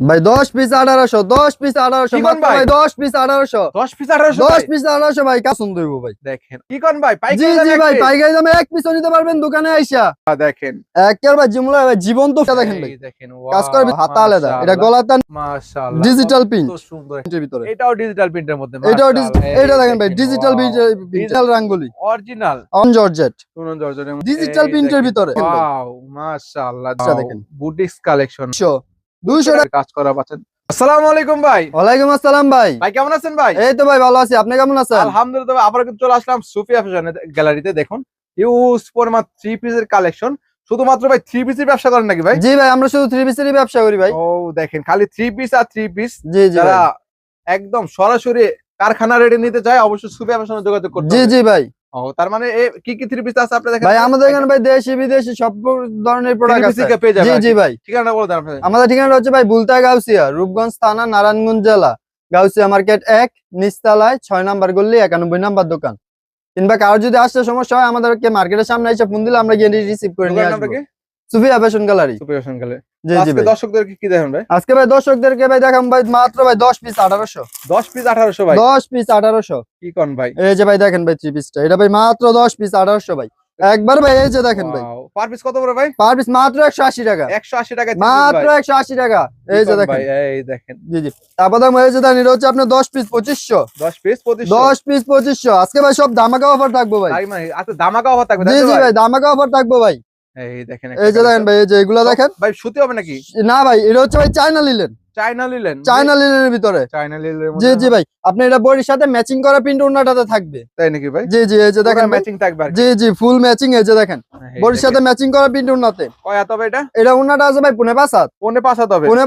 ভাই দশ পিস আঠারোশো দশ পিস আঠারোশো ভাই? দশ পিস আঠারোশো দশ পিস আঠারোশো দশ পিস আঠারোশো ভাই কাসুন দইব ভাই? দেখেন। কি কোন ভাই? জি জি ভাই? পাইকারি দামে এক পিসও নিতে পারবেন দোকানে আইসা। দেখেন। একের ভাই জিমলা ভাই জীবন্ত দেখেন ভাই। দেখেন কাজ করবে হাতা আলাদা। এটা গলাটা মাশাআল্লাহ digital কত সুন্দর। প্রিন্টের ভিতরে। এটাও ডিজিটাল প্রিন্টের মধ্যে এটাও ডিজ- এটা দেখেন ভাই ডিজিটাল ডিজিটাল রাঙ্গুলি। অরিজিনাল অন জর্জেট সুনন জর্জনের Digital print ভিতরে। ওয়াও মাশাআল্লাহ। দেখেন। বুটিক্স কালেকশন দুইশো টাকা। কাজ করা পাচ্ছেন আসসালামু আলাইকুম ভাই। ওয়ালাইকুম আসসালাম ভাই। ভাই কেমন আছেন ভাই? এই তো ভাই ভালো আছি। আপনি কেমন আছেন? আলহামদুলিল্লাহ আবার কিন্তু চলে আসলাম সুফিয়া ফ্যাশন গ্যালারিতে। দেখুন ইউজ পরিমাণ থ্রি পিসের কালেকশন শুধুমাত্র ভাই থ্রি পিসের ব্যবসা করেন নাকি ভাই? জি ভাই আমরা শুধু থ্রি পিসেরই ব্যবসা করি ভাই। ও দেখেন খালি থ্রি পিস আর থ্রি পিস জি জি যারা একদম সরাসরি কারখানা রেটে নিতে চায় অবশ্যই সুফিয়া ফ্যাশনে যোগাযোগ করতে জি জি ভাই। ও তার মানে কি কি থ্রি পিস আছে আপনি দেখেন ভাই আমাদের এখানে ভাই দেশি বিদেশি সব ধরনের প্রোডাক্ট আছে। পেয়ে জি জি ভাই। ঠিকানা বলে দেন আপনাদের। আমাদের ঠিকানা হচ্ছে ভাই বুলতা গাউসিয়া রূপগঞ্জ থানা নারায়ণগঞ্জ জেলা। গাউসিয়া মার্কেট এক নিচতলায় ছয় নাম্বার গল্লি একানব্বই নাম্বার দোকান। কিংবা কারও যদি আসতে সমস্যা হয় আমাদেরকে মার্কেটের সামনে এসে ফোন দিলে আমরা গিয়ে রিসিভ করে নিয়ে আসব। Sufia fashion gallery. Sufia fashion gallery. দর্শকদেরকে কি দেখেন ভাই? আজকে ভাই দর্শকদেরকে ভাই দেখাম ভাই মাত্র ভাই দশ পিস আঠারোশো। 10 পিস 1800 ভাই। দশ পিস আঠারোশো। কি কোন ভাই? এই যে ভাই দেখেন ভাই থ্রি পিসটা এটা ভাই মাত্র দশ পিস আঠারোশো ভাই। একবার ভাই এই যে দেখেন ভাই। পার পিস কত ভাই? পার পিস মাত্র টাকা। 180 টাকা মাত্র একশো আশি টাকা। এই যে দেখেন। এই দেখেন। জি জি। তারপর দাম হয়েছে দেখেন এটা হচ্ছে আপনার দশ পিস পঁচিশশো। 10 পিস 2500 দশ পিস পঁচিশশো। আজকে ভাই সব ধামাকা অফার থাকব ভাই। আচ্ছা দামাকা অফার থাকবে জি জি ভাই? ভাই ধামাকা অফার থাকব ভাই। এই দেখেন এই যে দেখেন ভাই এই যে এগুলো দেখেন। ভাই সুতি হবে নাকি? না ভাই এটা হচ্ছে ভাই China linen. China linen China লিলেনের ভিতরে। চায়না নিলেন জি জি ভাই আপনি এটা বডির সাথে ম্যাচিং করা প্রিন্ট ওনাটাতে থাকবে। তাই নাকি ভাই? জি জি এই যে দেখেন ম্যাচিং থাকবে জি জি ফুল ম্যাচিং এই যে দেখেন। বডির সাথে ম্যাচিং করা প্রিন্ট ওনাতে কয় হাত এটা? এটা ওনাটা আছে ভাই পুনে হবে? পুনে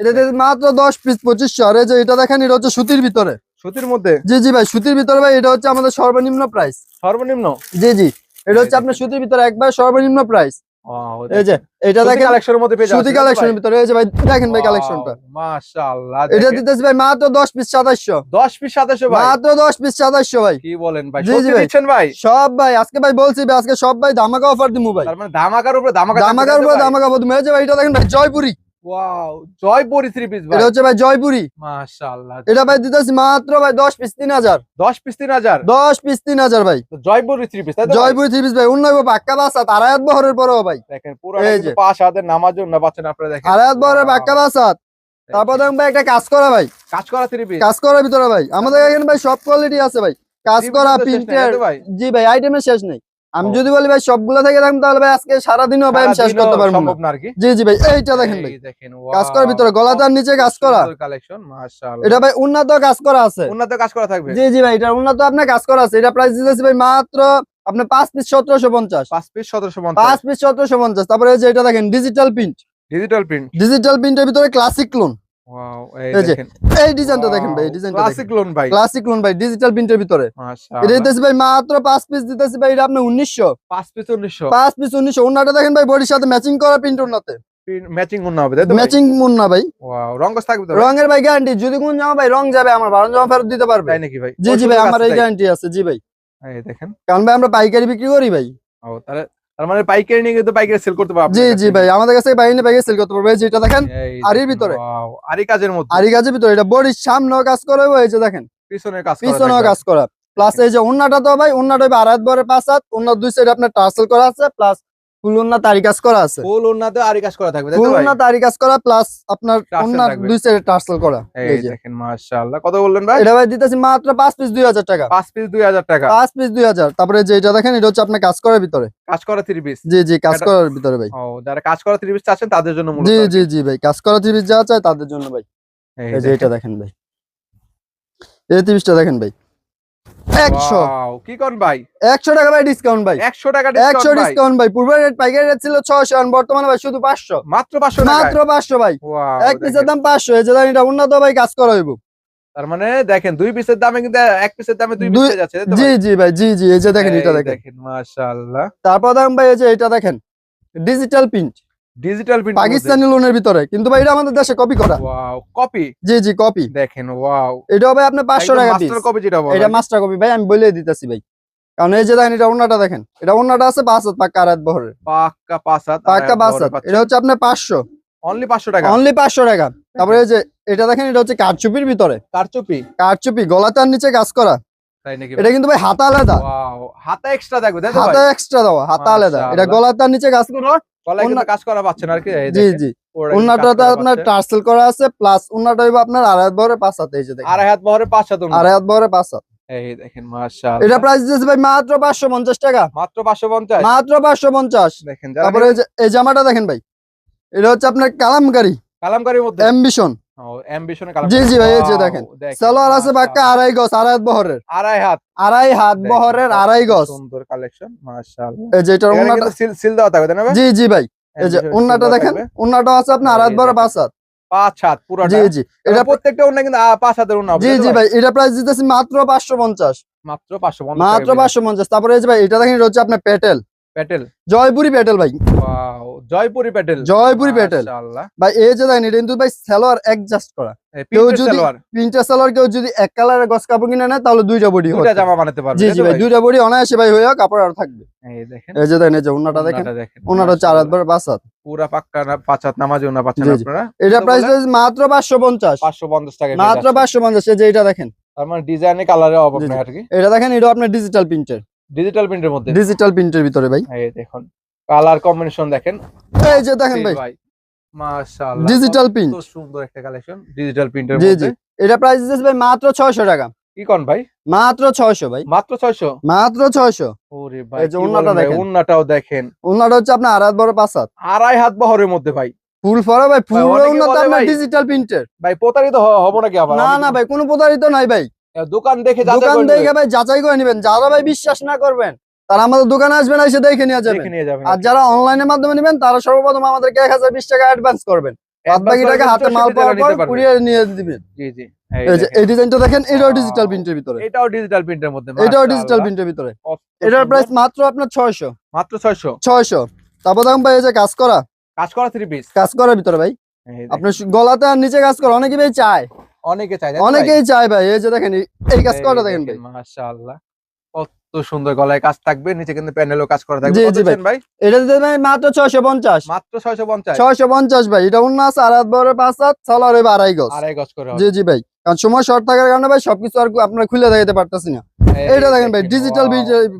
এটাতে মাত্র দশ পিস পঁচিশশো। আর এই যে এটা দেখেন এটা হচ্ছে সুতির ভিতরে। সুতির মধ্যে? জি জি ভাই সুতির ভিতরে ভাই এটা হচ্ছে আমাদের সর্বনিম্ন প্রাইস সর্বনিম্ন? জি জি। এটা হচ্ছে আপনার সুতির ভিতরে একবার সর্বনিম্ন প্রাইস Wow, এই যে এটা দেখেন কালেকশনের মধ্যে পেয়ে সুতি কালেকশনের ভিতরে এই যে ভাই দেখেন ভাই কালেকশনটা মাশাআল্লাহ এটা দিতেছি ভাই মাত্র দশ পিস সাতাশশো। 10 পিস 2700 ভাই। মাত্র দশ পিস সাতাশশো ভাই। কি বলেন ভাই সত্যি ভাই। দিচ্ছেন ভাই? সব ভাই আজকে ভাই বলছি ভাই আজকে সব ভাই ধামাকা অফার দিমু ভাই। তার মানে ধামাকার উপরে ধামাকা ধামাকার উপর ধামাকা দিমু। এই যে ভাই এটা দেখেন ভাই Jaipuri. Wow Jaipuri three piece ভাই। এটা হচ্ছে ভাই জয়পুরি মাশাআল্লাহ। এটা ভাই দিতেছি মাত্র ভাই দশ পিস তিন হাজার। 10 পিস 3000 দশ পিস তিন হাজার ভাই। তো জয়পুরি থ্রি পিস ভাই? জয়পুরি থ্রি পিস ভাই উন্নয় পাক্কা বাসা আড়াইয়াত বহরের পরেও ভাই। দেখেন পুরো পাঁচ হাতের নামাজ জন্য পাচ্ছেন আপনারা দেখেন। আড়াইয়াত বহরের পাক্কা বাসাত তারপর দেখুন। ভাই একটা কাজ করা ভাই। কাজ করা থ্রি পিস কাজ করার ভিতরে ভাই আমাদের এখানে ভাই সব কোয়ালিটি আছে ভাই। কাজ করা জি ভাই আইটেমের শেষ নেই। আমি যদি বলি ভাই সবগুলো থেকে দেখেন তাহলে ভাই আজকে সারাদিনও ভাই আমি শেষ করতে পারব না। সম্ভব না কি? জি জি ভাই এইটা দেখেন ভাই। কাজ করার ভিতরে গলাটার নিচে কাজ করা। কালেকশন মাশাআল্লাহ। এটা ভাই উন্নত কাজ করা আছে। উন্নত কাজ করা থাকবে? জি জি ভাই এটা উন্নত আপনার কাজ করা আছে। এটা প্রাইস দিতেছি ভাই মাত্র আপনার পাঁচ পিস সতেরোশো পঞ্চাশ। পাঁচ পিস সতেরোশো পাঁচ পিস সতেরোশো পঞ্চাশ। তারপরে এই যে এটা দেখেন digital print digital print digital প্রিন্টের ভিতরে ক্লাসিক লোন ওয়াও এই এই দেখেন এই ডিজাইনটা দেখেন ভাই এই ডিজাইনটা ক্লাসিক লোন ভাই। ক্লাসিক লোন ভাই ডিজিটাল প্রিন্টের ভিতরে। এটা দিতেছি ভাই মাত্র পাঁচ পিস দিতেছি ভাই এটা আপনি উনিশশো। পাঁচ পিস 1900 পাঁচ পিস উনিশশো। ওনাটা দেখেন ভাই বডির সাথে ম্যাচিং করা প্রিন্ট ওনাতে ম্যাচিং গুণ হবে ম্যাচিং মুন ভাই? ওয়াও রঙ্গস থাকবে তো রঙের ভাই গ্যারান্টি যদি কোন জামা ভাই রং যাবে আমার বারো জামা ফেরত দিতে পারবে। তাই নাকি ভাই? জি জি ভাই আমার এই? গ্যারান্টি আছে জি ভাই। এই দেখেন। কারণ ভাই আমরা পাইকারি বিক্রি করি ভাই। ও তাহলে তার মানে পাইকারি নিয়ে কিন্তু পাইকারি সেল করতে পারবে জি জি ভাই আমাদের কাছে বাইরে পাইকারি সেল করতে পারবে। এই যে এটা দেখেন আরির ভিতরে। আরি কাজের মধ্যে। আরি ভিতরে এটা বডির সামনেও কাজ করে এই যে দেখেন। পিছনের কাজ করা পিছনেও কাজ করা। প্লাস এই যে উন্নাটা তো ভাই উন্নাটা ভাই আড়াত বরে পাঁচ হাত উন্নার দুই সাইড আপনার টার্সেল করা আছে প্লাস তারি কাজ করা আছে। ফুল ওন্নাতে আরি কাজ করা থাকবে তাই ফুল তো ভাই? উন্না তারি কাজ করা প্লাস আপনার উন্নার দুই সাইডে টার্সেল করা। এই এই দেখেন মাশাআল্লাহ। কত বললেন ভাই? এটা ভাই দিতেছি মাত্র পাঁচ পিস দুই হাজার টাকা। পাঁচ পিস 2000 টাকা। পাঁচ পিস দুই হাজার। তারপরে যে এটা দেখেন এটা হচ্ছে আপনার কাজ করার ভিতরে। কাজ করা থ্রি পিস জি জি কাজ করার ভিতরে ভাই। ও যারা কাজ করা থ্রি পিস চাচ্ছেন তাদের জন্য মূলত জি জি জি ভাই কাজ করা ত্রিশ যা চায় তাদের জন্য ভাই। এই যে এটা দেখেন ভাই। এই ত্রিশটা দেখেন ভাই। একশো। Wow, কি কোন ভাই? একশো টাকা ভাই ডিসকাউন্ট ভাই। 100 টাকা একশো ডিসকাউন্ট ভাই। পূর্বের রেট পাইকারি রেট ছিল ছয়শো আর বর্তমানে ভাই শুধু পাঁচশো। মাত্র 500 টাকা মাত্র পাঁচশো ভাই। এক পিসের দাম পাঁচশো এই এটা উন্নত ভাই কাজ করা হইব। তার মানে দেখেন দুই পিসের দামে কিন্তু এক পিসের দামে দুই পিস দুই- যাচ্ছে জি জি ভাই জি জি এই যে দেখেন এটা দেখেন। মাশাআল্লাহ। তারপর দেখেন ভাই এই যে এটা দেখেন। Digital print digital print Pakistani লোনের ভিতরে। কিন্তু ভাই এটা আমাদের দেশে কপি করা। ওয়াও কপি জি জি কপি দেখেন ওয়াও এটাও ভাই আপনার পাঁচশো টাকা পিস মাস্টার কপি যেটা বলে এটা মাস্টার কপি ভাই আমি বলে দিতেছি ভাই। কারণ এই যে দেখেন এটা অন্যটা দেখেন। এটা অন্যটা আছে পাঁচ হাত পাক্কা আড়াত বহরের। পাক্কা পাঁচ হাত পাক্কা পাঁচ হাত এটা হচ্ছে আপনার পাঁচশো। অনলি পাঁচশো টাকা? অনলি পাঁচশো টাকা। তারপরে এই যে এটা দেখেন এটা হচ্ছে কারচুপির ভিতরে। কারচুপি? কারচুপি গলাটার নিচে কাজ করা। এটা কিন্তু ভাই হাতা আলাদা। হাতা এক্সট্রা হাতা এক্সট্রা দেওয়া হাতা আলাদা। এটা। গলাটার নিচে কাজ করা। কাজ করা পাচ্ছেন আর কি জি জি। পুরোটা কিন্তু কাজ উন্নাটাতে করা আপনার টার্সেল করা আছে প্লাস উন্নাটা হইব আপনার আড়াই বহরে পাঁচ হাতে এই যে দেখেন। আড়াই হাত বহরে পাঁচ হাত আড়াই হাত বহরে পাঁচ হাত। এই দেখেন মাশাআল্লাহ। এটা প্রাইস দিয়েছে ভাই মাত্র পাঁচশো পঞ্চাশ টাকা। মাত্র দেখেন তারপরে এই জামাটা দেখেন ভাই। এটা হচ্ছে আপনার কালামকারি। কালামকারীর মধ্যে? অ্যাম্বিশনে জি, জি ভাই, এই যে দেখেন। সালোয়ার আছে আড়াই গজ আড়াই হাত বহরের। আড়াই হাত। আড়াই হাত বহরের আড়াই গজ। সুন্দর কালেকশন মাশাআল্লাহ। এই যে এটার এখানে সিল সিল থাকবে না জি জি ভাই। এই যে দেখেন। আছে আপনার আড়াই হাত বহরে পাঁচ হাত। পাঁচ হাত পুরোটা জি জি এটা প্রত্যেকটা ওন্না কিন্তু পাঁচ হাতের ওন্না জি জি ভাই এটা প্রাইস দিতেছি মাত্র পাঁচশো পঞ্চাশ। মাত্র তারপরে এই যে ভাই এটা দেখেন এটা হচ্ছে আপনার পেটেল। প্যাটেল? জয়পুরি পেটেল ভাই। ওয়াও জয়পুরি প্যাটেল। জয়পুরি মাশাআল্লাহ। ভাই এই যে দেখেন এটা কিন্তু ভাই সালোয়ার অ্যাডজাস্ট করা। কেউ যদি সালোয়ার। প্রিন্টার সালোয়ার কেউ যদি এক কালারের গস কাপড় কিনে নেয় তাহলে দুইটা বডি দুটা জামা বানাতে পারবে জি জি ভাই দুইটা বডি অনায়াসে ভাই হয়ে কাপড় আর থাকবে। এই দেখেন। এই যে দেখেন এই যে উন্নাটা দেখেন। হচ্ছে আড়াই হাত পাঁচ হাত। পুরা পাক্কা না পাঁচ হাত নামাজ পাচ্ছেন জি, জি। আপনারা? এটা প্রাইস মাত্র পাঁচশো পঞ্চাশ। পাঁচশো পঞ্চাশ টাকা মাত্র পাঁচশো পঞ্চাশ এই যে এটা দেখেন। তার মানে ডিজাইনে কালারে অভাব আর কি। এটা দেখেন এটা আপনার ডিজিটাল প্রিন্টের ডিজিটাল প্রিন্টের মধ্যে? ডিজিটাল প্রিন্টের ভিতরে ভাই। এই দেখুন কালার কম্বিনেশন দেখেন। এই যে দেখেন ভাই। মাশাআল্লাহ ডিজিটাল প্রিন্ট সুন্দর একটা কালেকশন ডিজিটাল প্রিন্টের মধ্যে। জি। এটা প্রাইস দিতেছে ভাই মাত্র ছয়শো টাকা। কি কোন ভাই? মাত্র ছয়শো ভাই। মাত্র 600 মাত্র ছয়শো। ওরে ভাই এই যে ওন্নাটা দেখেন। ওন্নাটাও দেখেন। উন্নাটা হচ্ছে আপনার আড়াই বড় পাঁচ হাত। আড়াই হাত বহরের মধ্যে ভাই। ফুল ফরা ভাই পুরো বলে আপনার ডিজিটাল প্রিন্টের ভাই প্রতারিত হব নাকি আবার? না না ভাই কোনো প্রতারিত নাই ভাই। দোকান দেখে দোকান দেখে ভাই যাচাই করে নেবেন। যারা ভাই বিশ্বাস না করবেন তারা আমাদের দোকানে আসবেন এসে দেখে নিয়ে যাবেন। আর যারা অনলাইনের মাধ্যমে নেবেন তারা সর্বপ্রথম আমাদেরকে এক হাজার বিশ টাকা অ্যাডভান্স করবেন। বাদ টাকা হাতে মাল পাওয়ার পর কুরিয়ার নিয়ে দিবেন। জি জি। এই দেখেন। ডিজাইনটা দেখেন এটাও ডিজিটাল প্রিন্টের ভিতরে। এটাও ডিজিটাল প্রিন্টের মধ্যে এটাও ডিজিটাল প্রিন্টের ভিতরে। এটার প্রাইস মাত্র আপনার ছয়শো। মাত্র 600 ছয়শো। তারপর দেখুন ভাই এই যে কাজ করা। কাজ করা থ্রি পিস কাজ করার ভিতরে ভাই। আপনার গলাতে আর নিচে কাজ করা অনেকে ভাই চায়। অনেকে ভাই? অনেকেই চায় ভাই এই যে দেখেন এই- কাজ করা দেখেন ভাই। মাশাআল্লাহ। কত সুন্দর গলায় কাজ থাকবে নিচে কিন্তু প্যানেলও কাজ করা থাকবে। জি, ভাই। এটা দিতে ভাই মাত্র ছয়শো পঞ্চাশ। মাত্র 650 ছয়শো পঞ্চাশ ভাই এটা অন্য আছে আড়াই বড় পাঁচ হাত সালার হইবে আড়াই গজ। আড়াই গজ করে জি জি ভাই। কারণ সময় শর্ট থাকার কারণে ভাই সবকিছু আর আপনার খুলে দেখাতে পারতেছি না। এইটা দেখেন ভাই ডিজিটাল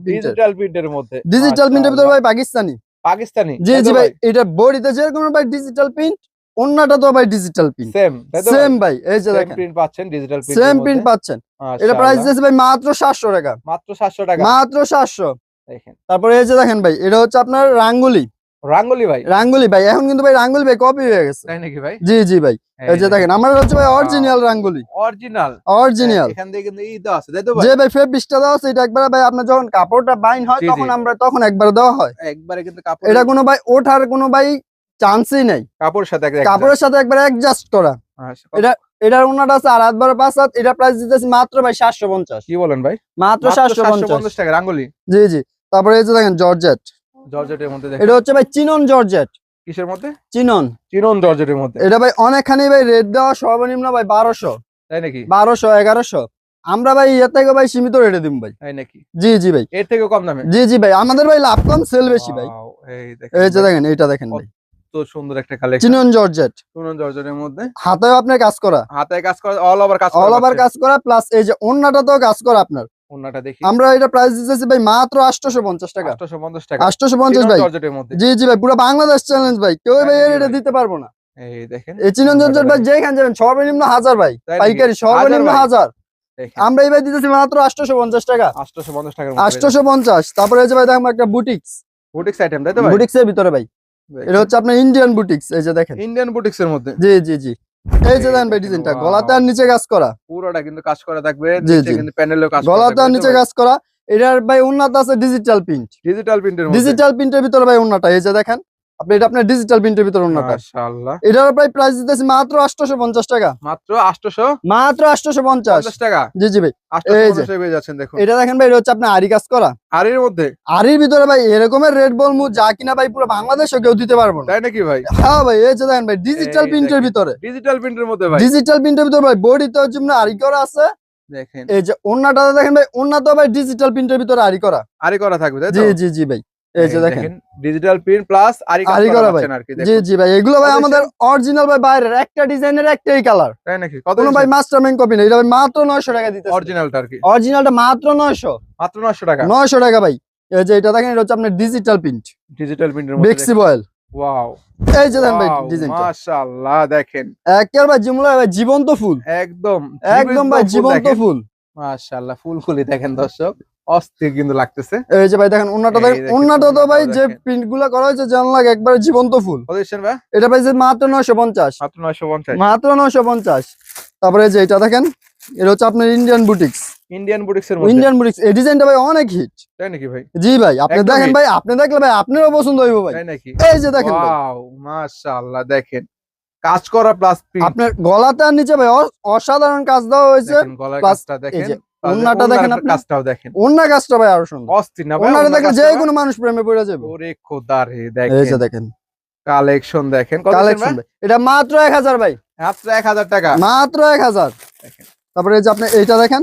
ডিজিটাল প্রিন্টের মধ্যে। ডিজিটাল প্রিন্টের ভিতরে ভাই পাকিস্তানি। পাকিস্তানি। জি জি ভাই এটা বডিতে যেরকম ভাই ডিজিটাল প্রিন্ট অন্যটা তো ভাই ডিজিটাল প্রিন্ট সেম সেম ভাই? এই যে দেখেন। প্রিন্ট পাচ্ছেন ডিজিটাল প্রিন্ট সেম প্রিন্ট পাচ্ছেন। এটা প্রাইস দিয়েছে ভাই মাত্র সাতশো টাকা। মাত্র 700 টাকা। মাত্র সাতশো। দেখেন। তারপরে এই যে দেখেন ভাই এটা হচ্ছে আপনার রাঙ্গুলি। রাঙ্গলি ভাই? রাঙ্গুলি ভাই এখন কিন্তু ভাই রাঙ্গুলি ভাই কপি হয়ে গেছে। তাই নাকি ভাই? জি জি ভাই। এই যে দেখেন আমার হচ্ছে ভাই অরিজিনাল রাঙ্গুলি। অরিজিনাল অরিজিনাল এখান থেকে কিন্তু ই দেওয়া আছে তাই তো ভাই? যে ভাই ফেব বিশটা দেওয়া আছে এটা একবার ভাই আপনার যখন কাপড়টা বাইন হয়। তখন আমরা তখন একবার দেওয়া হয়। একবারে কিন্তু কাপড় এটা কোনো ভাই ওঠার কোনো ভাই চান্সই নেই। কাপড়ের সাথে কাপড়ের সাথে একবার অ্যাডজাস্ট করা। আচ্ছা, এটা- এটার ওনাটা আছে আর হাত বারো পাঁচ হাত এটা প্রাইস দিতেছি মাত্র ভাই সাতশো পঞ্চাশ। কি বলেন ভাই? মাত্র সাতশো পঞ্চাশ। 750 টাকা রাঙ্গলি? জি জি। তারপরে এই যে দেখেন জর্জেট। জর্জেটের মধ্যে এটা হচ্ছে ভাই চিনন জর্জেট। কিসের মধ্যে? চিনন। চিরন জর্জেটের মধ্যে। এটা ভাই অনেকখানি ভাই রেট দেওয়া সর্বনিম্ন ভাই বারোশো। তাই নাকি? বারোশো এগারোশো। আমরা ভাই ইয়ে থেকে ভাই সীমিত রেটে দিব ভাই। তাই নাকি? জি জি ভাই। এর থেকেও কম দামে? জি জি ভাই। আমাদের ভাই লাভ কম সেল বেশি ভাই। এই যে দেখেন এইটা দেখেন ভাই। সুন্দর একটা কালেকশন চিনন জর্জেট চিরন জর্জেটের মধ্যে। হাতেও আপনার কাজ করা। হাতে কাজ করা অল ওভার কাজ অল ওভার কাজ করা প্লাস এই যে অন্যটা তো কাজ করা আপনার। ওন্নাটা দেখি। আমরা এটা প্রাইস দিতেছি ভাই মাত্র আটশোশো পঞ্চাশ টাকা। 850 টাকা। আটশোশো পঞ্চাশ চিরন ভাই। জর্জেটের মধ্যে। জি জি ভাই পুরো বাংলাদেশ চ্যালেঞ্জ ভাই। কেউ ভাই এটা দিতে পারব না। এই দেখেন। এই চিনন জর্জেট ভাই যেখানে যাবেন সর্বনিম্ন হাজার ভাই। পাইকারি সর্বনিম্ন আমরা এই ভাই দিতেছি মাত্র আটশোশো পঞ্চাশ টাকা। 850 টাকার মধ্যে। পঞ্চাশ। তারপরে এই যে ভাই দেখো একটা বুটিক্স বুটিক্স আইটেম তাই তো ভাই? বুটিক্স ভিতরে ভাই। এটা হচ্ছে আপনার ইন্ডিয়ান বুটিক্স এই যে দেখেন। ইন্ডিয়ান বুটিক্স এর মধ্যে? জি জি জি। এই যে দেখেন ভাই ডিজাইনটা. গলাতে আর নিচে কাজ করা। পুরোটা কিন্তু কাজ করা থাকবে নিচে। কিন্তু প্যানেলও কাজ করা গলাতে আর নিচে কাজ করা। এটার ভাই উন্নত আছে ডিজিটাল প্রিন্ট ডিজিটাল প্রিন্টের মধ্যে। ডিজিটাল প্রিন্টের ভিতরে ভাই উন্নত এই যে দেখেন। আপনি এটা আপনার ডিজিটাল প্রিন্টের ভিতরে মাশাআল্লাহ। এটার প্রায় প্রাইস দিতেছি মাত্র আটশোশো পঞ্চাশ টাকা। মাত্র 850 টাকা? জি জি ভাই। 850 পেয়ে যাচ্ছেন দেখুন। এটা দেখেন ভাই এটা হচ্ছে আপনার আরি কাজ করা। আর মধ্যে? আরির ভিতরে ভাই এরকমের বলমু যা কিনা ভাই পুরো বাংলাদেশে কেউ দিতে পারব না। তাই নাকি ভাই? হ্যাঁ ভাই এই যে দেখেন ভাই ডিজিটাল প্রিন্টের ভিতরে। ডিজিটাল প্রিন্টের মধ্যে ভাই। ডিজিটাল প্রিন্টের ভিতরে ভাই আরি করা আছে। দেখেন। এই যে ওন্নাটা দেখেন ভাই ওন্না তো ভাই ডিজিটাল প্রিন্টের ভিতরে আরি করা। আরে করা থাকবে তাই জি জি জি ভাই। এই যে দেখেন। ডিজিটাল প্রিন্ট প্লাস আরি করা ভাই। জি জি ভাই এগুলো ভাই আমাদের অরিজিনাল ভাই বাইরের একটা ডিজাইনের একটাই কালার তাই নাকি? কত ভাই মাস্টার কপি না এটা ভাই মাত্র নয়শো টাকা দিতে অরিজিনালটা আর কি। অরিজিনালটা মাত্র মাত্র 900 টাকা। টাকা ভাই। এই যে এটা দেখেন এটা হচ্ছে আপনার ডিজিটাল প্রিন্ট ডিজিটাল প্রিন্টের মধ্যে বেক্সি বয়েল ওয়াও এই যে দেখেন ভাই ডিজাইনটা মাশাআল্লাহ দেখেন। একের ভাই ভাই জীবন্ত ফুল। একদম। একদম ভাই জীবন্ত ফুল। মাশাআল্লাহ ফুলগুলি দেখেন দর্শক। অস্থির কিন্তু লাগতেছে। এই যে ভাই দেখেন ওন্নাটা এই দেখেন ওন্নাটা তো ভাই যে প্রিন্টগুলা করা হয়েছে জান লাগে একবারে জীবন্ত ফুল। ভাই? এটা পাইছে মাত্র নয়শো পঞ্চাশ। মাত্র 950 মাত্র নয়শো পঞ্চাশ। তারপরে যে এটা দেখেন এটা হচ্ছে আপনার ইন্ডিয়ান বুটিক্স ইন্ডিয়ান বুটিক্স এর মধ্যে? ইন্ডিয়ান বুটিক্স এই ডিজাইনটা ভাই অনেক হিট তাই নাকি ভাই? জি ভাই আপনি দেখেন ভাই আপনি দেখলে ভাই আপনারও পছন্দ হইব ভাই। তাই নাকি? এই যে দেখেন ভাই। ওয়াও মাশাআল্লাহ দেখেন। কাজ করা প্লাস আপনার গলাটা নিচে ভাই অসাধারণ কাজ দেওয়া হয়েছে। গলার কাজটা দেখেন। ওড়নার দেখেন। কাজটাও দেখেন। অন্য কাজটা ভাই আরও সুন্দর। অস্থির না ভাই দেখলে যে কোনো মানুষ প্রেমে পড়ে যাবে। ওরে খোদা রে এই দেখেন যে দেখেন। কালেকশন দেখেন। কালেকশন এটা মাত্র এক হাজার ভাই। মাত্র 1000 টাকা। মাত্র এক হাজার। দেখেন। তারপরে এই যে আপনি এইটা দেখেন।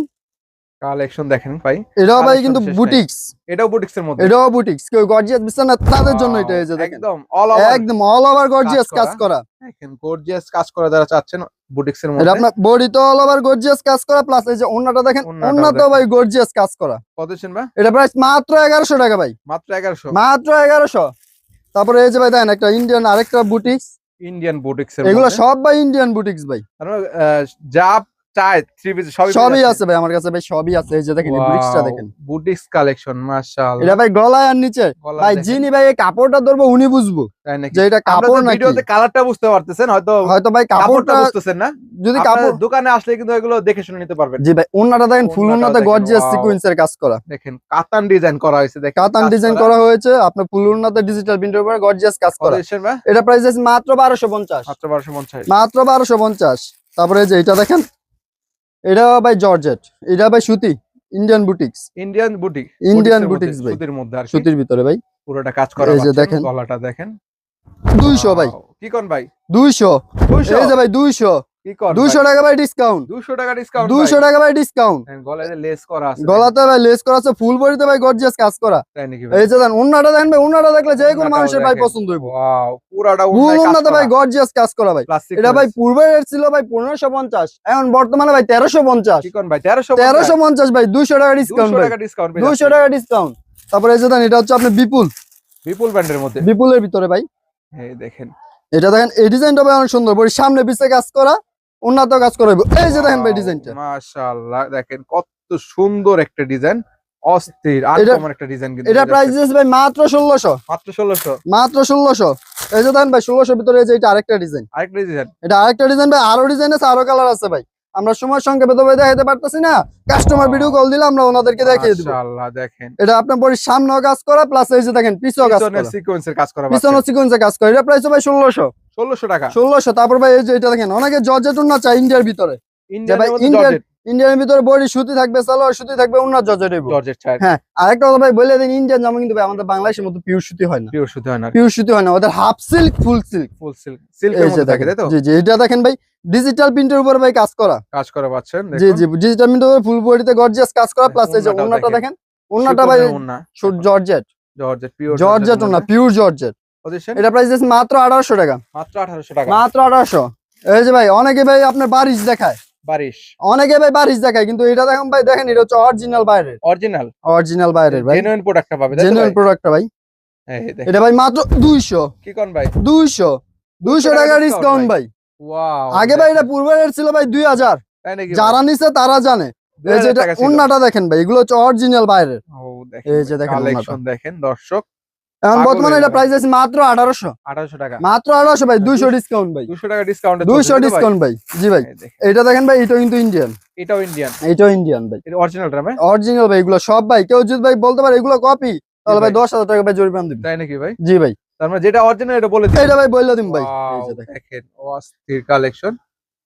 কালেকশন দেখেন ভাই। এটাও ভাই কিন্তু। বুটিক্স। এটাও বুটিক্স এর মধ্যে। এটাও বুটিক্স। কেউ গর্জিয়াস বিছানা না তাদের জন্য এটা এই যে দেখেন। একদম অল ওভার একদম অল ওভার গর্জিয়াস কাজ করা। দেখেন গর্জিয়াস কাজ করা যারা চাচ্ছেন বুটিক্স এর মধ্যে। এটা আপনার বডি তো অল ওভার গর্জিয়াস কাজ করা প্লাস এই যে ওন্নাটা দেখেন ওড়নাটাও ওন্নাটাও ভাই গর্জিয়াস কাজ করা। কত দিচ্ছেন ভাই? এটা প্রাইস মাত্র এগারোশো টাকা ভাই। মাত্র 1100 মাত্র এগারোশো। তারপরে এই যে ভাই দেখেন একটা ইন্ডিয়ান আরেকটা বুটিক্স। ইন্ডিয়ান বুটিক্স এগুলো সব ভাই ইন্ডিয়ান বুটিক্স ভাই। মানে, যা চাই থ্রি পিস সবই সবই আছে ভাই আমার কাছে ভাই সবই আছে। এই যে দেখেন বুটিক্সটা দেখেন। বুটিক্স কালেকশন মাশাআল্লাহ। এটা ভাই গলায় আর নিচে। ভাই ভাই এই কাপড়টা ধরবো উনি বুঝব যে এটা কাপড় ভিডিওতে কালারটা বুঝতে পারতেছেন হয়তো হয়তো ভাই কাপড়টা বুঝতেছেন না। যদি কাপড় দোকানে আসলে কিন্তু এগুলো দেখে শুনে নিতে পারবেন। জি ভাই ওন্নাটা দেখেন ফুল ওড়নাটাও ওন্নাতে দেখেন, গর্জিয়াস সিকোয়েন্সের কাজ করা। দেখেন কাতান ডিজাইন করা হয়েছে দেখেন কাতান ডিজাইন করা। হয়েছে আপনার ফুল ওন্নাতে ডিজিটাল প্রিন্টের উপরে গর্জিয়াস কাজ করা। এটা প্রাইস মাত্র বারোশো পঞ্চাশ। মাত্র বারোশো পঞ্চাশ। মাত্র বারোশো পঞ্চাশ। তারপরে যে এটা দেখেন এটা ভাই জর্জেট এটা ভাই সুতি Indian boutiques Indian boutique Indian boutiques ভাই। সুতির মধ্যে আর সুতির ভিতরে ভাই। পুরোটা কাজ করা এই দেখেন। গলাটা দেখেন। 200 ভাই। কি কোন ভাই? 200 200 এই যে ভাই 200 দুশো টাকা ডিসকাউন্ট দুশো টাকা ডিসকাউন্ট লেস করা ভাই কাজ করা। দেখলে মানুষের ভাই কাজ করা। ভাই এটা ভাই পূর্বে ভাই পনেরোশো পঞ্চাশ এখন বর্তমানে ভাই তেরোশো পঞ্চাশ। তেরোশো পঞ্চাশ। ভাই দুশো টাকা ডিসকাউন্ট দুশো টাকা ডিসকাউন্ট তারপরে এটা হচ্ছে বিপুল বিপুল বিপুলের ভিতরে ভাই। দেখেন। এটা দেখেন এই ডিজাইনটা ভাই অনেক সুন্দর। সামনে পিছিয়ে কাজ করা উন্নত কাজ করা। এই যে দেখেন ভাই ডিজাইনটা। মাশাআল্লাহ দেখেন কত সুন্দর একটা ডিজাইন। অস্থির আর এটা- একটা ডিজাইন কিন্তু এটা প্রাইস দিয়েছে ভাই মাত্র ষোলোশো। মাত্র 1600 মাত্র ষোলোশো। এই যে দেখেন ভাই ষোলোশোর ভিতরে এই যে এটা আরেকটা ডিজাইন। আরেকটা ডিজাইন? এটা আরেকটা ডিজাইন ভাই আরও ডিজাইন আছে আরও কালার আছে ভাই। আমরা সময় সংক্ষেপে তো দেখাতে পারতেছি না। কাস্টমার ভিডিও কল দিলে আমরা ওনাদেরকে দেখিয়ে দিব। মাশাআল্লাহ দেখেন। এটা আপনার বড়ির সামনেও কাজ করা প্লাস এই যে দেখেন পিছনেও কাজ পিছনের করা। সিকোয়েন্সের কাজ করা পিছনে সিকোয়েন্সে কাজ করে। এটা প্রাইস ভাই ষোলোশো টাকা। ষোলোশো তারপর ভাই এই যে এটা দেখেন অনেকে জর্জেট উন্না চাই ইন্ডিয়ার ভিতরে। ইন্ডিয়ার ভিতরে বডি সুতি থাকবে সালোয়ার সুতি থাকবে জর্জেট জর্জেট হ্যাঁ আরেকটা কথা ভাই বলে দিন ইন্ডিয়ান জামা কিন্তু ভাই আমাদের বাংলাদেশের মতো পিওর সুতি হয় না। পিওর সুতি হয় না। পিওর সুতি হয় না ওদের half silk full silk full silk সিল্কের মধ্যে থাকে তাই তো? জি জি এটা দেখেন ভাই ডিজিটাল প্রিন্টের উপর ভাই কাজ করা। কাজ করা পাচ্ছেন জি জি ডিজিটাল প্রিন্টের উপর ফুল বডিতে গর্জিয়াস কাজ করা দেখেন, প্লাস এই যে ওন্নাটা দেখেন। দেখেন ওন্নাটা ভাই জর্জেট জর্জেট পিওর জর্জেট ওন্না পিওর জর্জেট পজিশন এটা প্রাইস মাত্র আঠারোশো টাকা। মাত্র 1800 টাকা। মাত্র আঠারোশো। এই যে ভাই অনেকে ভাই আপনার বারিশ দেখায়। বারিশ। অনেকে ভাই বারিশ দেখায় কিন্তু এটা দেখেন ভাই দেখেন এটা হচ্ছে অরিজিনাল বাইরের। অরিজিনাল অরিজিনাল বাইরের ভাই। জেনুইন প্রোডাক্টটা পাবে জেনুইন প্রোডাক্টটা ভাই? এটা ভাই মাত্র দুইশো। কি কোন ভাই? দুইশো। দুইশো টাকা টাকা discount ডিসকাউন্ট ভাই? ওয়াও আগে ভাই এটা রেট ছিল ভাই দুই হাজার। তাই নাকি যারা নিছে তারা জানে। এই যে এটা দেখেন ভাই এগুলো হচ্ছে অরিজিনাল বাইরের। দেখেন এই যে দেখেন কালেকশন দেখেন দর্শক। এখন বর্তমানে এটা প্রাইস আছে মাত্র আঠারোশো। 1800 টাকা। মাত্র আঠারোশো ভাই দুইশো ডিসকাউন্ট ভাই। 200 টাকা ডিসকাউন্ট দুইশো ডিসকাউন্ট ভাই। জি ভাই। এটা দেখেন ভাই এটা কিন্তু ইন্ডিয়ান এটাও ইন্ডিয়ান এটাও ইন্ডিয়ান ভাই। এটা অরিজিনালটা ভাই অরিজিনাল ভাই এগুলো সব ভাই। কেউ যদি ভাই বলতে পারে এগুলো কপি তাহলে ভাই ভাই। দশ হাজার টাকা ভাই জরিমানা দিবেন তাই নাকি ভাই? জি ভাই। তার মানে যেটা অরিজিনাল এটা বলে দিন এটা ভাই বললে দিন ভাই। দেখেন। অস্থির কালেকশন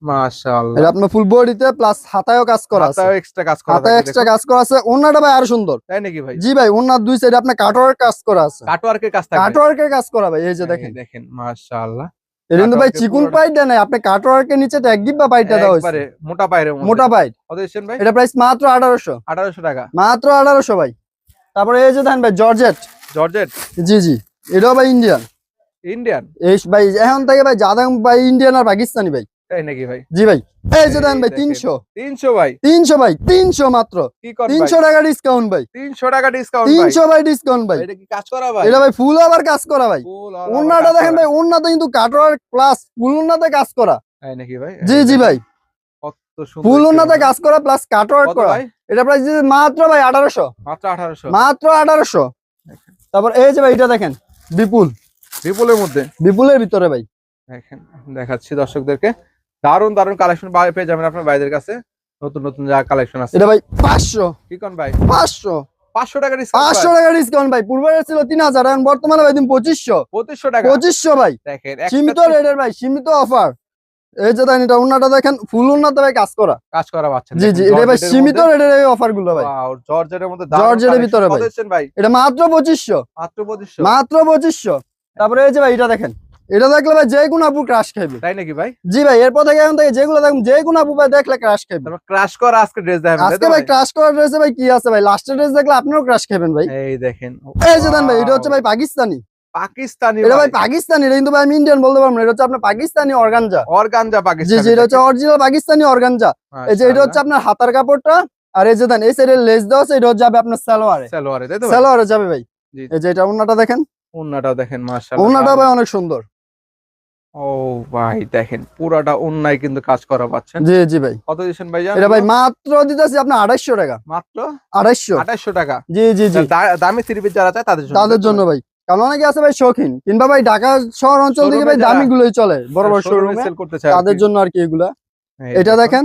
মাশাআল্লাহ। এটা আপনার ফুল বডিতে প্লাস হাতায়ও কাজ করা আছে। হাতায় এক্সট্রা কাজ করা হাতায় এক্সট্রা কাজ করা আছে। ওন্নাটা ভাই আরও সুন্দর। তাই নাকি ভাই? জি ভাই ওন্নার দুই সাইডে আপনার কাটওয়ার্ক কাজ করা আছে। কাটওয়ার্কের কাজ থাকে কাটওয়ার্কের কাজ করা ভাই এই যে দেখেন। দেখেন মাশাআল্লাহ। এটা কিন্তু ভাই চিকুন পাইট নাই। আপনি কাটওয়ার্কের নিচে এক গিব বা পাইটটা একবারে মোটা মধ্যে। মোটা পাইট। কত দিচ্ছেন ভাই? এটা প্রাইস মাত্র আঠারোশো। 1800 টাকা। মাত্র আঠারোশো ভাই। তারপরে এই যে দেখেন ভাই জর্জেট জর্জেট জি জি। এটাও ভাই ইন্ডিয়ান ইন্ডিয়ান এই ভাই এখন থেকে ভাই দাম ভাই ইন্ডিয়ান আর পাকিস্তানি ভাই। তাই নাকি ভাই? জি ভাই। এই যে দেন ভাই তিনশো। তিনশো ভাই। তিনশো ভাই তিনশো মাত্র। কি কর ভাই? তিনশো টাকা ডিসকাউন্ট ভাই। তিনশো টাকা ডিসকাউন্ট তিনশো ভাই ডিসকাউন্ট ভাই। এটা কি কাজ করা ভাই? এটা ভাই ফুল আবার কাজ করা ভাই। দেখেন ভাই কিন্তু কাটোয়ার প্লাস ফুল কাজ করা। তাই নাকি ভাই? জি জি ভাই। ফুল কাজ করা প্লাস কাটোয়ার করা। এটা দিচ্ছে মাত্র ভাই আঠারোশো। মাত্র আঠারোশো। মাত্র আঠারোশো। তারপর এই যে ভাই এটা দেখেন বিপুল। বিপুলের মধ্যে। বিপুলের ভিতরে ভাই। দেখেন দেখাচ্ছি দর্শকদেরকে। দারুণ দারুণ কালেকশন পেয়ে যাবেন আপনার ভাইদের কাছে। নতুন নতুন যা কালেকশন আছে। এটা ভাই পাঁচশো। কি কোন ভাই? পাঁচশো। পাঁচশো টাকা পাঁচশো ডিসকাউন্ট টাকা ডিসকাউন্ট ভাই। পূর্বে ছিল তিন হাজার এখন বর্তমানে ভাই দিন পঁচিশশো। পঁচিশশো টাকা। পঁচিশশো ভাই। দেখেন সীমিত রেটের ভাই সীমিত অফার এই যে দেখেন এটা ওনাটা দেখেন ফুল ওনাতে ভাই কাজ করা। কাজ করা পাচ্ছেন জি জি এটা ভাই সীমিত রেটের এই অফারগুলো ভাই। জর্জেটের মধ্যে জর্জেটের ভিতরে ভাই। এটা মাত্র পঁচিশশো। মাত্র পঁচিশশো। মাত্র পঁচিশশো। তারপরে এই যে ভাই এটা দেখেন। এটা দেখলে ভাই যে কোনো আপু ক্রাশ খাইবে। তাই নাকি ভাই? জি ভাই এরপর থেকে এখন থেকে যেগুলো দেখুন যে কোনো আপু ভাই দেখলে ক্রাশ খাইবে। তারপর ক্রাশ করা আজকে ড্রেস দেখাবেন আজকে ভাই ক্রাশ করার ড্রেসে ভাই কি আছে ভাই? লাস্টের ড্রেস দেখলে আপনিও ক্রাশ খাবেন ভাই। এই দেখেন। এই যে দেন ভাই এটা হচ্ছে ভাই পাকিস্তানি। পাকিস্তানি এটা ভাই পাকিস্তানি কিন্তু ভাই আমি ইন্ডিয়ান বলতে পারব না এটা হচ্ছে আপনার পাকিস্তানি অর্গানজা। অর্গানজা পাকিস্তানি। জি এটা হচ্ছে অরিজিনাল পাকিস্তানি অর্গানজা। এই যে এটা হচ্ছে আপনার হাতার কাপড়টা আর এই যে দেন এই সাইডের লেস এটা যাবে আপনার সালোয়ারে। সালোয়ারে তাই তো সালোয়ারে যাবে ভাই। জি। এই যে এটা ওন্নাটা দেখেন। ওন্নাটাও দেখেন মাশাআল্লাহ। ওন্নাটা ভাই অনেক সুন্দর। ও ভাই দেখেন পুরাটা অন্যায় কিন্তু কাজ করা পাচ্ছেন। জি জি ভাই। কত দিয়েছেন ভাই এটা ভাই মাত্র দিতেছি আপনার আড়াইশো টাকা। মাত্র? আড়াইশো। আঠাশশো টাকা? জি জি জি। দামি থ্রি যারা চায় তাদের জন্য। তাদের জন্য ভাই। কারণ অনেকে আছে ভাই শৌখিন। কিংবা ভাই ঢাকা শহর অঞ্চল থেকে ভাই দামি গুলোই চলে বড় বড় শোরুমে শোরুমে। সেল করতে চায় তাদের জন্য আর কি এগুলা। এটা দেখেন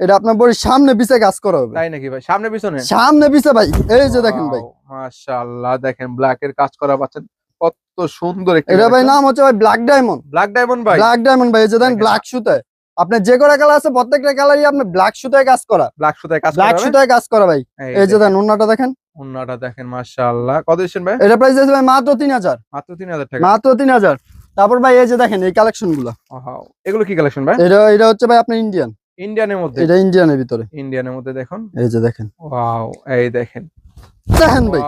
এটা আপনার বড়ি সামনে পিছে কাজ করা হবে। তাই নাকি ভাই? সামনে পিছনে? সামনে পিছে ভাই এই যে দেখেন ভাই। মাশাআল্লাহ দেখেন ব্ল্যাক এর কাজ করা পাচ্ছেন। কত সুন্দর এটা ভাই নাম হচ্ছে ভাই ব্ল্যাক ডায়মন্ড ব্ল্যাক ডায়মন্ড ভাই। ব্ল্যাক ডায়মন্ড ভাই এই যে দেখেন দেখেন। ব্ল্যাক সুতায় আপনার যে কটা কালার আছে প্রত্যেকটা কালারই আপনার ব্ল্যাক সুতায় কাজ করা। ব্ল্যাক সুতায় কাজ করা ব্ল্যাক? সুতায় কাজ করা ভাই। এই যে দেখেন, দেখেন দেখেন। ওন্নাটা দেখেন মাশাআল্লাহ। কত দিচ্ছেন ভাই? এটা প্রাইস আছে ভাই মাত্র তিন হাজার। মাত্র তিন হাজার টাকা। মাত্র তিন হাজার। তারপর ভাই এই যে দেখেন এই কালেকশনগুলো। এগুলো কি কালেকশন ভাই? এটা এটা হচ্ছে ভাই আপনার ইন্ডিয়ান ইন্ডিয়ানের মধ্যে। এটা ইন্ডিয়ানের ভিতরে। ইন্ডিয়ানের মধ্যে দেখুন। এই যে দেখেন। ওয়াও এই দেখেন। দেখেন ভাই।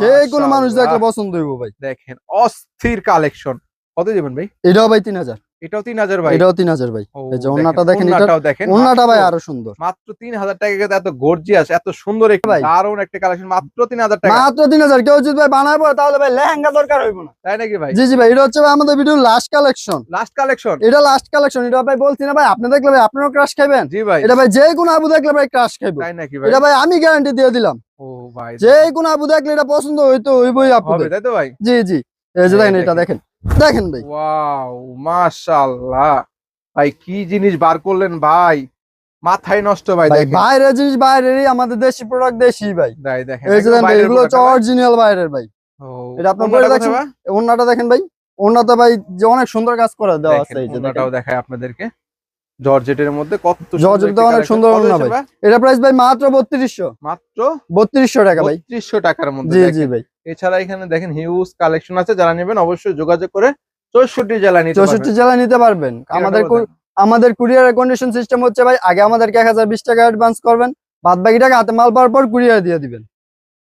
যে কোনো মানুষ দেখলে পছন্দ হইব ভাই। দেখেন অস্থির কালেকশন কত দেবেন ভাই? এটাও ভাই তিন হাজার। এটাও তিন হাজার ভাই। এটাও তিন হাজার ভাই। এই যে ওন্নাটা দেখেন, এটা- ওন্নাটা ভাই আরও সুন্দর। মাত্র তিন হাজার টাকা এত গর্জিয়াস এত সুন্দর একটা ভাই। দারুণ একটা কালেকশন মাত্র তিন হাজার টাকা। মাত্র তিন হাজার। কেউ যদি ভাই বানাবো তাহলে ভাই লেহেঙ্গা দরকার হইব না। তাই নাকি ভাই? জি জি ভাই এটা হচ্ছে ভাই আমাদের video last collection last collection এটা লাস্ট কালেকশন এটা ভাই বলছি না ভাই আপনি দেখলে ভাই আপনারও ক্রাশ খাবেন জি ভাই। এটা ভাই যে কোনো আবু দেখলে ভাই ক্রাশ খাইবে। তাই নাকি ভাই? এটা ভাই আমি গ্যারান্টি দিয়ে দিলাম। ও ভাই যে কোনো আবু দেখলে এটা পছন্দ হইতো হইবই হবে আপনাদের। তাই তো ভাই? জি জি। এই যে দেখেন এটা দেখেন। দেখেন দেখেন ভাই। ওয়াও মাশাআল্লাহ। ভাই কি জিনিস বার করলেন ভাই? মাথায় নষ্ট ভাই ভাই দেখেন। বাইরের জিনিস বাইরেরই আমাদের দেশি প্রোডাক্ট দেশি ভাই। ভাই দেখেন এই যে দেখেন এগুলো হচ্ছে অরিজিনাল বাইরের ভাই। ও, এটা আপনার পরে কোথায় ওন্নাটা দেখেন ভাই ওন্নাটা ভাই যে অনেক সুন্দর কাজ করে দেওয়া আছে এই যে ওন্নাটাও দেখায় আপনাদেরকে। জর্জেটের মধ্যে কত সুন্দর জর্জেট একটি অনেক সুন্দর ওন্না ভাই। এটা প্রাইস ভাই মাত্র বত্রিশশো। মাত্র বত্রিশশো টাকা ভাই। বত্রিশশো টাকার মধ্যে জি জি ভাই। এছাড়া এখানে দেখেন হিউজ কালেকশন আছে যারা নেবেন অবশ্যই যোগাযোগ করে চৌষট্টি জেলা নিতে চৌষট্টি জেলা নিতে পারবেন। আমাদের আমাদের কুরিয়ারের কন্ডিশন সিস্টেম হচ্ছে ভাই আগে আমাদেরকে এক হাজার বিশ টাকা অ্যাডভান্স করবেন বাদ বাকি টাকা হাতে মাল পাওয়ার পর কুরিয়ার দিয়ে দিবেন।